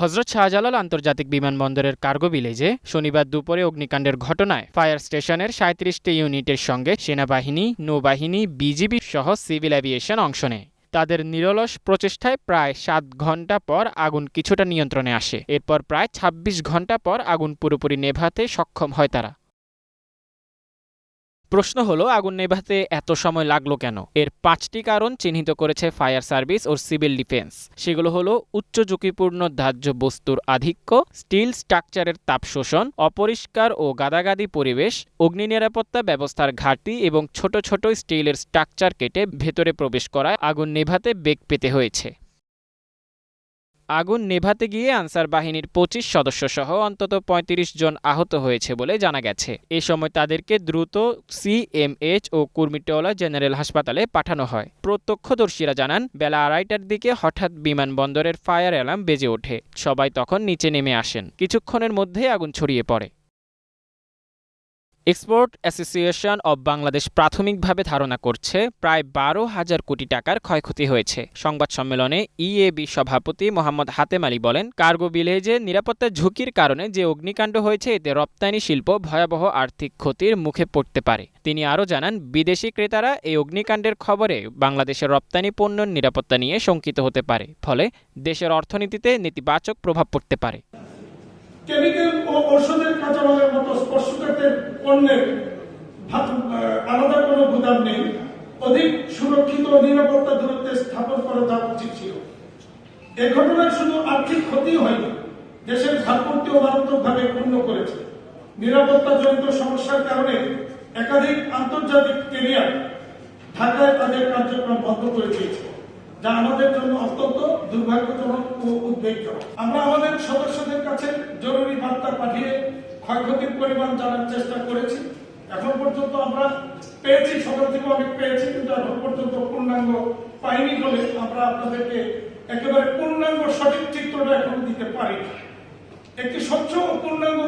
হজরত শাহজালাল আন্তর্জাতিক বিমানবন্দরের কার্গো ভিলেজে শনিবার দুপুরে অগ্নিকাণ্ডের ঘটনায় ফায়ার স্টেশনের সাঁত্রিশটি ইউনিটের সঙ্গে সেনাবাহিনী, নৌবাহিনী, বিজিবি সহ সিভিল অ্যাভিয়েশন অংশ নেয়। তাদের নিরলস প্রচেষ্টায় প্রায় সাত ঘণ্টা পর আগুন কিছুটা নিয়ন্ত্রণে আসে। এরপর প্রায় ২৬ ঘণ্টা পর আগুন পুরোপুরি নেভাতে সক্ষম হয় তারা। প্রশ্ন হলো, আগুন নেভাতে এত সময় লাগল কেন? এর পাঁচটি কারণ চিহ্নিত করেছে ফায়ার সার্ভিস ও সিভিল ডিফেন্স। সেগুলো হলো, উচ্চ ঝুঁকিপূর্ণ দাহ্য বস্তুর আধিক্য, স্টিল স্ট্রাকচারের তাপ শোষণ অপরিষ্কার ও গাদাগাদি পরিবেশ, অগ্নি নিরাপত্তা ব্যবস্থার ঘাটতি এবং ছোট ছোট স্টিলের স্ট্রাকচার কেটে ভেতরে প্রবেশ করায় আগুন নেভাতে বেগ পেতে হয়েছে। আগুন নেভাতে গিয়ে আনসার বাহিনীর পঁচিশ সদস্য সহ অন্তত ৩৫ জন আহত হয়েছে বলে জানা গেছে। এ সময় তাদেরকে দ্রুত সিএমএইচ ও কুর্মিটোলা জেনারেল হাসপাতালে পাঠানো হয়। প্রত্যক্ষদর্শীরা জানান, বেলা আড়াইটার দিকে হঠাৎ বিমানবন্দরের ফায়ার অ্যালার্ম বেজে ওঠে। সবাই তখন নিচে নেমে আসেন। কিছুক্ষণের মধ্যে আগুন ছড়িয়ে পড়ে। এক্সপোর্ট অ্যাসোসিয়েশন অব বাংলাদেশ প্রাথমিকভাবে ধারণা করছে প্রায় বারো হাজার কোটি টাকার ক্ষয়ক্ষতি হয়েছে। সংবাদ সম্মেলনে ইএবি সভাপতি মোহাম্মদ হাতেম আলী বলেন, কার্গো ভিলেজে নিরাপত্তা ঝুঁকির কারণে যে অগ্নিকাণ্ড হয়েছে, এতে রপ্তানি শিল্প ভয়াবহ আর্থিক ক্ষতির মুখে পড়তে পারে। তিনি আরও জানান, বিদেশি ক্রেতারা এই অগ্নিকাণ্ডের খবরে বাংলাদেশের রপ্তানি পণ্যের নিরাপত্তা নিয়ে শঙ্কিত হতে পারে, ফলে দেশের অর্থনীতিতে নেতিবাচক প্রভাব পড়তে পারে। কেমিক্যাল ঔষধের কাঁচামালের মতো স্পর্শকাতের পণ্যের আলাদা কোনো গুদাম নেই। অধিক সুরক্ষিত নিরাপত্তা দূরত্বে স্থাপন করা যাওয়া উচিত ছিল। এ ঘটনায় শুধু আর্থিক ক্ষতি হয়নি, দেশের ভাবমূর্তিও মারাত্মকভাবে ক্ষুণ্ণ করেছে। নিরাপত্তা জনিত সমস্যার কারণে একাধিক আন্তর্জাতিক ক্যারিয়ার ঢাকায় তাদের কার্যক্রম বন্ধ করে দিয়েছে। যা আমাদের জন্য অত্যন্ত দুর্ভাগ্যজনক ও উদ্বেগজনক। আমরা আমাদের সদস্যদের কাছে জরুরি বার্তা পাঠিয়ে ক্ষয়ক্ষতির পরিমাণ জানার চেষ্টা করেছি। এখন পর্যন্ত আমরা পেয়েছি সকাল থেকে অনেক পেয়েছি, কিন্তু এখন পর্যন্ত পূর্ণাঙ্গ পাইনি বলে আমরা আপনাদেরকে একেবারে পূর্ণাঙ্গ সঠিক চিত্রটা এখন দিতে পারি। একটি স্বচ্ছ পূর্ণাঙ্গ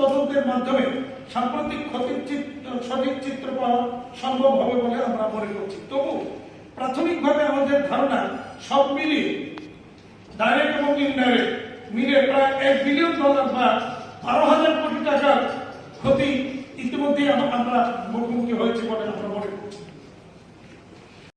তদন্তের মাধ্যমে সাম্প্রতিক ক্ষতির সঠিক চিত্র পাওয়া সম্ভব হবে বলে আমরা মনে করছি। তবু প্রাথমিকভাবে আমাদের ধারণা সব মিলিয়ে ডাইরেক্ট এবং ইনডাইরেক্ট মিলে প্রায় এক বিলিয়ন ডলার বা বারো হাজার কোটি টাকার ক্ষতি ইতিমধ্যে আমরা মুখোমুখি হয়েছে বলে আমরা মনে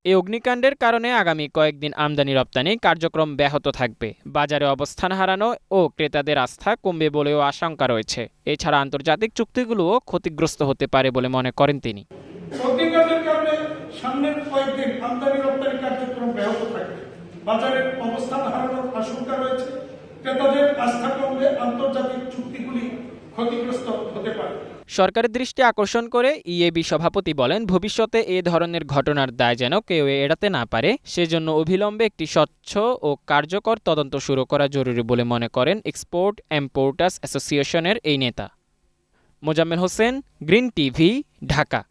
এই অগ্নিকাণ্ডের কারণে আগামী কয়েকদিন আমদানি রপ্তানি কার্যক্রম ব্যাহত থাকবে। বাজারে অবস্থান হারানো ও ক্রেতাদের আস্থা কমবে বলেও আশঙ্কা রয়েছে। এছাড়া আন্তর্জাতিক চুক্তিগুলোও ক্ষতিগ্রস্ত হতে পারে বলে মনে করেন তিনি অগ্নিকাণ্ডের কারণে সামনের কয়েকদিন আমদানি রপ্তানি কার্যক্রম ব্যাহত থাকবে বাজারের অবস্থান হারানোর আশঙ্কা রয়েছে। ক্রেতাদের আস্থা কমলে আন্তর্জাতিক চুক্তিগুলি ক্ষতিগ্রস্ত হতে পারে। সরকারের দৃষ্টি আকর্ষণ করে ইএবি সভাপতি বলেন, ভবিষ্যতে এ ধরনের ঘটনার দায় যেন কেউ এড়াতে না পারে। সেজন্য অবিলম্বে একটি স্বচ্ছ ও কার্যকর তদন্ত শুরু করা জরুরি বলে মনে করেন এক্সপোর্ট এম্পোর্টার্স অ্যাসোসিয়েশনের এই নেতা। Mozammel Hossain, green TV, Dhaka.